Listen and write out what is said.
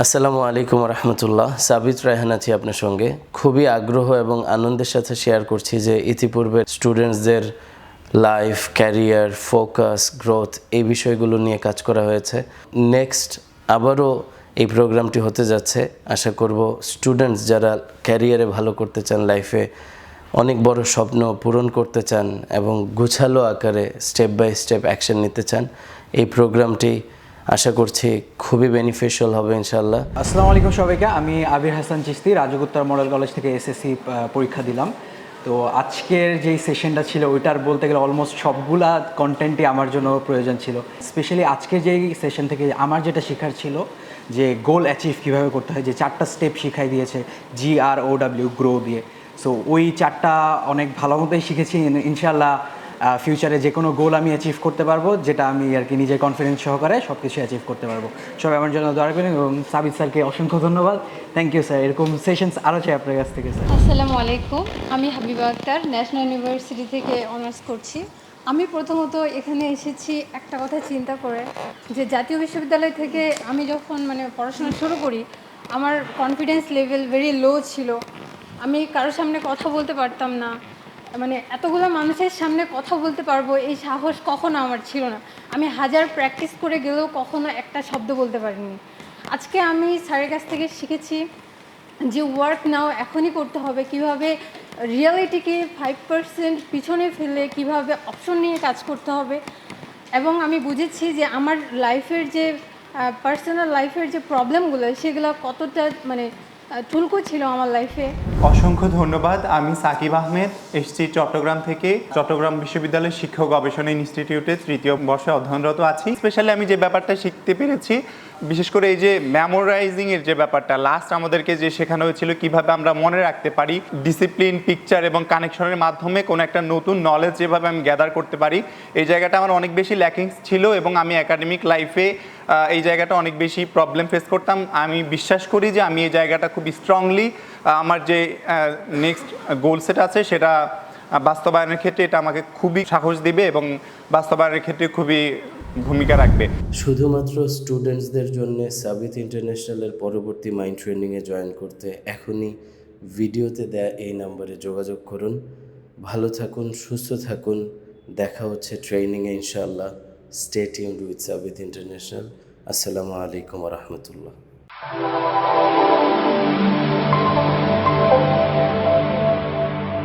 আসসালামু আলাইকুম রহমতুল্লাহ। সাবিত রায়হান আছি আপনার সঙ্গে। খুবই আগ্রহ এবং আনন্দের সাথে শেয়ার করছি যে ইতিপূর্বে স্টুডেন্টসদের লাইফ ক্যারিয়ার ফোকাস গ্রোথ এই বিষয়গুলো নিয়ে কাজ করা হয়েছে। নেক্সট আবারও এই প্রোগ্রামটি হতে যাচ্ছে। আশা করব স্টুডেন্টস যারা ক্যারিয়ারে ভালো করতে চান লাইফে অনেক বড় স্বপ্ন পূরণ করতে চান এবং গুছালো আকারে স্টেপ বাই স্টেপ অ্যাকশন নিতে চান, এই প্রোগ্রামটি আশা করছি খুবই বেনিফিশিয়াল হবে ইনশাল্লাহ আসসালামু আলাইকুম সবাইকে, আমি আবির হাসান চিস্তি রাজগুত্তার মডেল কলেজ থেকে এসএসসি পরীক্ষা দিলাম। তো আজকের যেই সেশনটা ছিল, ওইটার বলতে গেলে অলমোস্ট সবগুলা কন্টেন্টই আমার জন্য প্রয়োজন ছিল। স্পেশালি আজকের যেই সেশন থেকে আমার যেটা শেখার ছিল, যে গোল অ্যাচিভ কীভাবে করতে হয়, যে চারটা স্টেপ শিখাই দিয়েছে G R O W grow দিয়ে। সো ওই চারটা অনেক ভালো মতোই শিখেছি ইন- ইনশাল্লাহ ফিউচারে যে কোনো গোল আমি অ্যাচিভ করতে পারব, যেটা আমি আর কি নিজের কনফিডেন্স সহকারে সব কিছু অ্যাচিভ করতে পারব। সবাই আমার জন্য দয়া করেন এবং সাবিত স্যারকে অসংখ্য ধন্যবাদ। থ্যাংক ইউ স্যার এরকম সেশনস আরও চাই আপনার কাছ থেকে স্যার আসসালামু আলাইকুম। আমি হাবিবা আক্তার ন্যাশনাল ইউনিভার্সিটি থেকে অনার্স করছি। আমি প্রথমত এখানে এসেছি একটা কথা চিন্তা করে, যে জাতীয় বিশ্ববিদ্যালয় থেকে আমি যখন মানে পড়াশোনা শুরু করি, আমার কনফিডেন্স লেভেল ভেরি লো ছিল। আমি কারোর সামনে কথা বলতে পারতাম না। মানে এতগুলো মানুষের সামনে কথা বলতে পারব, এই সাহস কখনো আমার ছিল না। আমি হাজার প্র্যাকটিস করে গেলেও কখনো একটা শব্দ বলতে পারিনি। আজকে আমি স্যারের কাছ থেকে শিখেছি যে ওয়ার্ক নাও এখনই করতে হবে, কীভাবে রিয়ালিটিকে ফাইভ পার্সেন্ট পিছনে ফেলে, কীভাবে অপশন নিয়ে কাজ করতে হবে। এবং আমি বুঝেছি যে আমার লাইফের যে পার্সোনাল লাইফের যে প্রবলেমগুলো সেগুলো কতটা মানে টুলকো ছিল আমার লাইফে অসংখ্য ধন্যবাদ। আমি সাকিব আহমেদ, এসছি চট্টগ্রাম থেকে। চট্টগ্রাম বিশ্ববিদ্যালয়ের শিক্ষক গবেষণা ইনস্টিটিউটে তৃতীয় বর্ষে অধ্যয়নরত আছি। স্পেশালি আমি যে ব্যাপারটা শিখতে পেরেছি, বিশেষ করে এই যে মেমোরাইজিং এর যে ব্যাপারটা লাস্ট আমাদেরকে যে শেখানো হয়েছিল, কীভাবে আমরা মনে রাখতে পারি ডিসিপ্লিন পিকচার এবং কানেকশনের মাধ্যমে কোনো একটা নতুন নলেজ যেভাবে আমি গ্যাদার করতে পারি, এই জায়গাটা আমার অনেক বেশি ল্যাকিংস ছিল এবং আমি একাডেমিক লাইফে এই জায়গাটা অনেক বেশি প্রবলেম ফেস করতাম। আমি বিশ্বাস করি যে আমি এই জায়গাটা খুব স্ট্রংলি আমার যে নেক্সট গোল সেট আছে সেটা বাস্তবায়নের ক্ষেত্রে এটা আমাকে খুবই সাহস দিবে এবং বাস্তবায়নের ক্ষেত্রে খুবই ভূমিকা রাখবে। শুধুমাত্র স্টুডেন্টসদের জন্য সাবিত ইন্টারন্যাশনালের পরবর্তী মাইন্ড ট্রেনিংয়ে জয়েন করতে এখনই ভিডিওতে দেয়া এই নম্বরে যোগাযোগ করুন। ভালো থাকুন, সুস্থ থাকুন। দেখা হচ্ছে ট্রেনিংয়ে ইনশাআল্লাহ। Stay tuned with Sabit international আসসালামু আলাইকুম রহমতুল্লাহ।